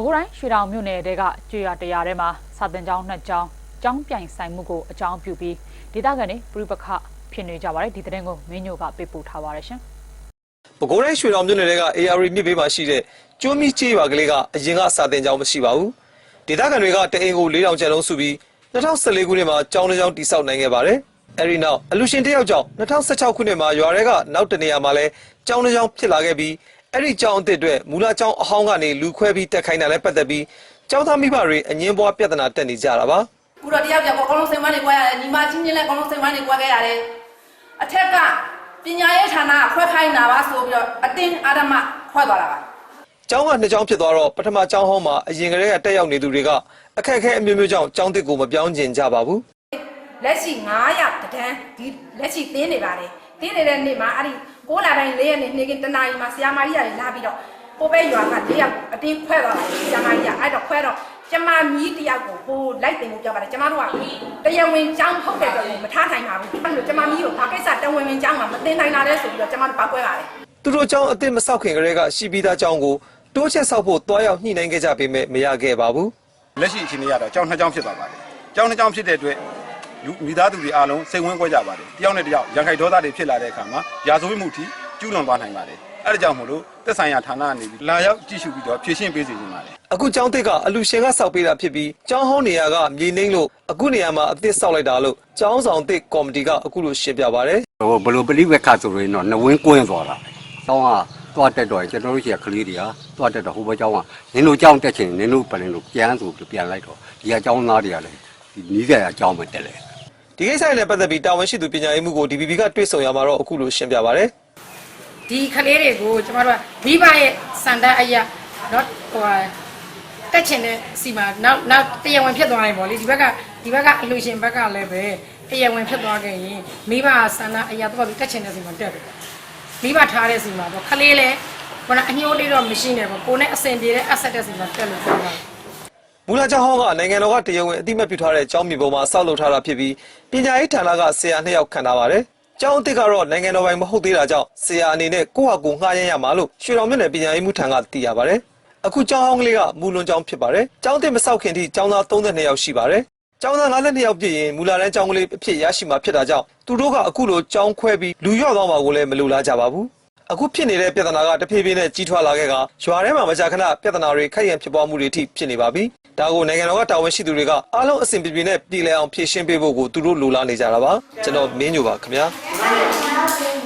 ပဲခူးတိုင်းရွှေတောင်မြို့နယ်တဲကကျွေရတရားထဲမှာစာတင်ကျောင်းနှစ်ကျောင်းကျောင်းပြိုင်ဆိုင်မှုကိုအကြောင်းပြုပြီးဒေသခံတွေပြိပခဖြစ်နေကြပါတယ်ဒီသတင်းကိုမင်းညိုကပေးပို့ထားပါတယ်ရှင်ပဲခူးတိုင်းရွှေတော်မြို့နယ်က AR မြစ်ဘေးမှာရှိတဲ့ကျွန်းမီကျေးရွာကလေးကအရင်ကစာတင်ကျောင်းမရှိပါဘူးဒေသခံတွေကတအိမ်ကို4000ကျပ်လုံးစုပြီး2014ခုနှစ်မှာကျောင်းတစ်ကျောင်းတိစောက်နိုင်ခဲ့ပါတယ်အဲဒီနောက်အလူရှင်တစ်ယောက်ကြောင့်2016ခုနှစ်မှာရွာတွေကနောက်တနေရာမှာလဲကျောင်းတစ်ကျောင်းဖြစ်လာခဲ့ပြီး အဲ့ဒီကျောင်းအသစ်အတွက်မူလကျောင်းအဟောင်းကနေလူခွဲပြီးတက်ခိုင်းတာလည်းပတ်သက်ပြီးကျောင်းသားမိဘတွေအငင်းပွားပြဿနာတက်နေကြတာပါခုတော့တယောက်ကြောက်အကုန်လုံးစိန်ဝမ်းနေကြွားရတယ်ညီမချင်းချင်းလည်းအကုန်လုံးစိန်ဝမ်းနေကြွားခဲ့ရတယ်အထက်ကပညာရေးဌာနကခွဲခိုင်းတာပါဆိုပြီးတော့အတင်းအာဓမ္မခွဲသွားတာပါကျောင်းကနှစ်ကျောင်းဖြစ်သွားတော့ပထမကျောင်းဟောင်းမှာအရင်ကတည်းကတက်ရောက်နေသူတွေကအခက်အခဲအမျိုးမျိုးကြောင့်ကျောင်းတစ်ကိုမပြောင်းကျင်ကြပါဘူးလက်ရှိ900တန်းဒီလက်ရှိတင်းနေပါတယ် တင်းနေတဲ့နေ့မှာအဲ့ဒီ6လပိုင်း4ရက်နေ့နေ့ကတနာရီမှာဆရာမကြီးကလာပြီးတော့ကိုပဲရွာက၄ယောက်အတင်းခွဲသွားတယ်ဆရာမကြီးကအဲ့တော့ခွဲတော့ကျမမီးတယောက်ကိုဟိုလိုက်တင်ဖို့ပြောပါတယ်ကျမတို့ကတရားဝင်ကျောင်းဟုတ်တဲ့ဆိုမထားနိုင်ပါဘူးအဲ့လိုကျမမီးကိုဘာကိစ္စတဝင်ဝင်ကျောင်းမှာမတင်နိုင်တာလဲဆိုပြီးတော့ကျမတို့ပောက်ကွဲပါတယ်သူတို့ကျောင်းအစ်စ်မဆောက်ခင်ကတည်းကရှိပြီးသားကျောင်းကိုတိုးချက်ဆောက်ဖို့တွားရောက်ညှိနှိုင်းခဲ့ကြပေမဲ့မရခဲ့ပါဘူးလက်ရှိအခြေအနေကတော့ကျောင်းနှစ်ကျောင်းဖြစ်သွားပါတယ်။ကျောင်းနှစ်ကျောင်းဖြစ်တဲ့အတွက် လူမိသားစုတွေအားလုံးစိတ်ဝင်ကြွကြပါတယ်။တယောက်နဲ့တယောက်ရန်ခိုက်ဒေါသတွေဖြစ်လာတဲ့အခါမှာရာဇဝတ်မှုထိကျူးလွန်သွားနိုင်ပါတယ်။အဲဒါကြောင့်မို့လို့သက်ဆိုင်ရာဌာနကနေပြီးလာရောက်ကြည့်ရှုပြီးတော့ဖြည့်ရှင်းပေးစီခြင်းပါတယ်အခုကျောင်းတစ်ကအလူရှင်ကဆောက်ပေးတာဖြစ်ပြီးကျောင်းဟောင်းနေရာကမြေနှိမ့်လို့အခုနေရာမှာအစ်စ်ဆောက်လိုက်တာလို့ကျောင်းဆောင်တစ်ကော်မတီကအခုလိုရှင်းပြပါတယ်ဟိုဘယ်လိုပရိဝက်ခဆိုရင်တော့နဝင်းကွင်းသွားတာ။တောင်းကသွားတက်တော့ကျွန်တော်တို့ရှိရကလေးတွေကသွားတက်တော့ဟိုဘက်ကျောင်းကနင်တို့ကျောင်းတက်ချင်နင်တို့ပြန်လို့ပြန်ဆိုပြီးပြန်လိုက်တော့ဒီကကျောင်းသားတွေကလည်းဒီနီးစရာကျောင်းပဲတက်တယ် ဒီကိစ္စနဲ့ပတ်သက်ပြီးတာဝန်ရှိသူပညာရေးမှုကို DPP ကတွေ့ဆုံရမှာတော့အခုလိုရှင်းပြပါဗျ။ဒီကလေးတွေကိုကျမတို့ကမိဘရဲ့စန္ဒအရာတော့ဟိုတက်ချင်တဲ့စီမှာနောက်နောက်တရားဝင်ဖြစ်သွားရင်ပေါ့လေဒီဘက်ကဒီဘက်ကအလှရှင်ဘက်ကလည်းပဲတရားဝင်ဖြစ်သွားခဲ့ရင်မိဘဆန္ဒအရာတော့ပြီးတက်ချင်တဲ့စီမှာတက်ပြီမိဘထားတဲ့စီမှာပေါ့ခလေးလည်းဘာလဲအညှိုးလေးတော့မရှိနဲ့ပေါ့ကိုနဲ့အဆင်ပြေတဲ့အဆက်တဲ့စီမှာတက်လို့ပြောတာ မူလကျောင်းဟောင်းကနိုင်ငံတော်ကတရားဝင်အတိအမှတ်ပြုထားတဲ့ကျောင်းမြေပေါ်မှာဆောက်လုပ်ထားတာဖြစ်ပြီးပညာရေးဌာနကဆရာနှစ်ယောက်ခန့်ထားပါတယ်။ကျောင်းအစ်စ်ကတော့နိုင်ငံတော်ပိုင်မဟုတ်သေးတာကြောင့်ဆရာအနေနဲ့ကိုယ့်ဟာကိုယ်ငှားရမ်းရမှာလို့ရွှေတော်မြို့နယ်ပညာရေးမှုထံကသိရပါတယ်။အခုကျောင်းဟောင်းကလေးကမူလွန်ကျောင်းဖြစ်ပါတယ်။ကျောင်းအစ်စ်မဆောက်ခင်ထိကျောင်းသား32ယောက်ရှိပါတယ်။ကျောင်းသား52ယောက်ပြည့်ရင်မူလာတန်းကျောင်းကလေးအဖြစ်ရရှိမှာဖြစ်တာကြောင့်သူတို့ကအခုလိုကျောင်းခွဲပြီးလူရော့သွားမှာကိုလည်းမလိုလားကြပါဘူး။အခုဖြစ်နေတဲ့ပြဿနာကတဖြည်းဖြည်းနဲ့ကြီးထွားလာခဲ့ကရွာထဲမှာမကြာခဏပြဿနာတွေခိုက်ရန်ဖြစ်ပွားမှုတွေအထိဖြစ်နေပါပြီ။ ဒါကိုနိုင်ငံတော်ကတာဝန်ရှိသူတွေကအားလုံးအဆင်ပြေပြေနဲ့ပြည်လည်အောင်ဖြေရှင်းပေးဖို့ကိုသူတို့လိုလားနေကြတာပါ။ကျွန်တော်မင်းညိုပါခင်ဗျာ။